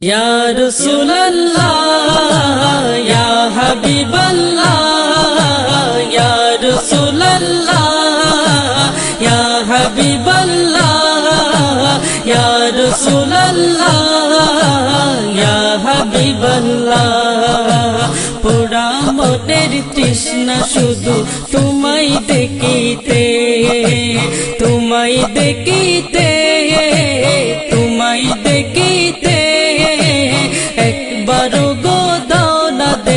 ইয়া রাসূলুল্লাহ ইয়া হাবিবাল্লাহ ইয়া রাসূলুল্লাহ ইয়া হাবিবাল্লাহ ইয়া রাসূলুল্লাহ ইয়া হাবিবাল্লাহ পোড়া মনের তৃষ্ণা শুধু তোমায় দেখিতে তোমায় দেখিতে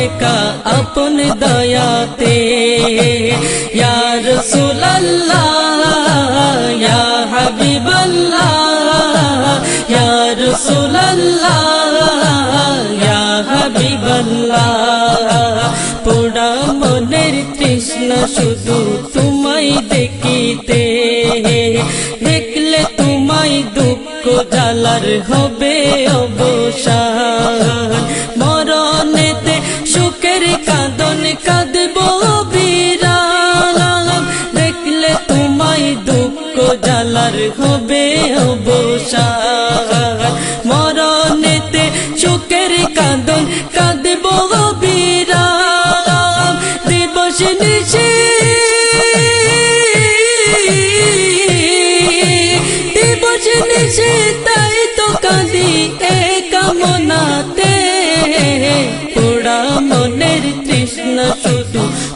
না দেখা আপন দয়াতে ইয়া রাসূলুল্লাহ ইয়া হাবিবাল্লাহ ইয়া রাসূলুল্লাহ ইয়া হাবিবাল্লাহ পোড়া মনের তৃষ্ণা শুধু তোমায় দেখিতে দেখলে তোমায় দুঃখ জালার হবে অবসান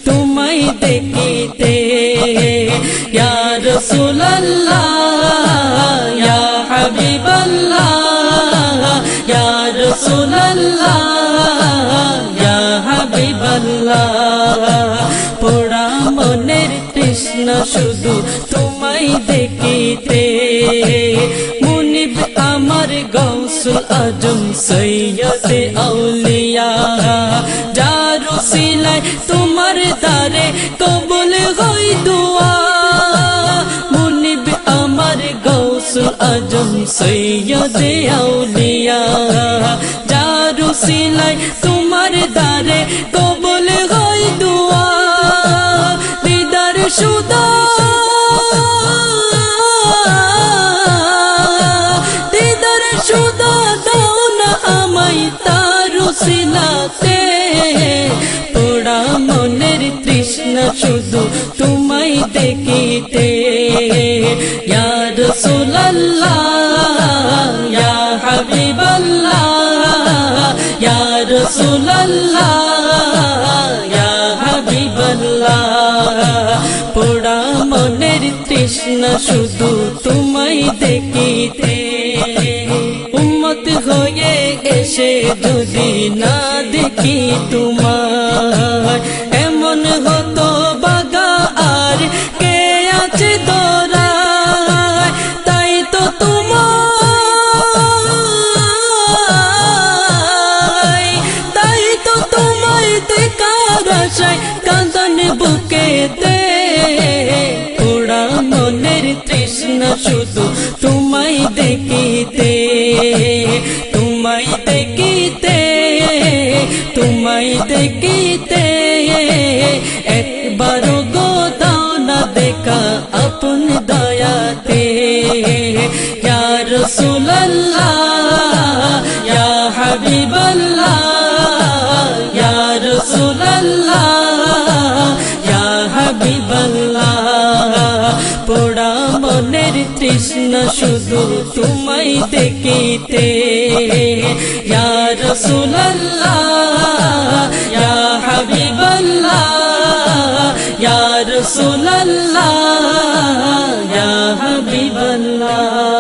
তোমায় দেখিতে। ইয়া রাসূলুল্লাহ, ইয়া হাবিবাল্লাহ, ইয়া রাসূলুল্লাহ, ইয়া হাবিবাল্লাহ। পোড়া মনের তৃষ্ণা শুধু তোমায় দেখিতে। মুনিব আমার গৌসুল আজম সৈয়দে আউলিয়া। যারু সিলাই তোমার দারে কবুল হই দোয়া। মুনিব আমার গৌসুল আজম সৈয়দে আউলিয়া। যারু সিলাই তোমার দারে মনের তৃষ্ণা শুধু তোমায় দেখিতে। ইয়া রাসূলুল্লাহ, ইয়া হাবিবাল্লাহ, ইয়া রাসূলুল্লাহ, ইয়া হাবিবাল্লাহ। পোড়া মনের তৃষ্ণা শুধু তোমায় দেখিতে। উম্মত হয়ে এসে যদি না দেখি তোমার এমন হতো বাগা আর কে আছে দোরায় তাই তো তোমায়, তাই তো তোমায় দেখার আশায় কাঁদন বুকে দে পোড়া মনের তৃষ্ণা শুধু তোমায় দেখিতে, তোমায় তোমায় দেখিতে একবার গো দাও না দেখা আপন দয়াতে ইয়া রাসূলুল্লাহ ইয়া হাবিবাল্লাহ ইয়া রাসূলুল্লাহ ইয়া তৃষ্ণা শুধু তোমায় দেখিতে ইয়া রাসূলুল্লাহ ইয়া হাবিবাল্লাহ ইয়া রাসূলুল্লাহ ইয়া হাবিবাল্লাহ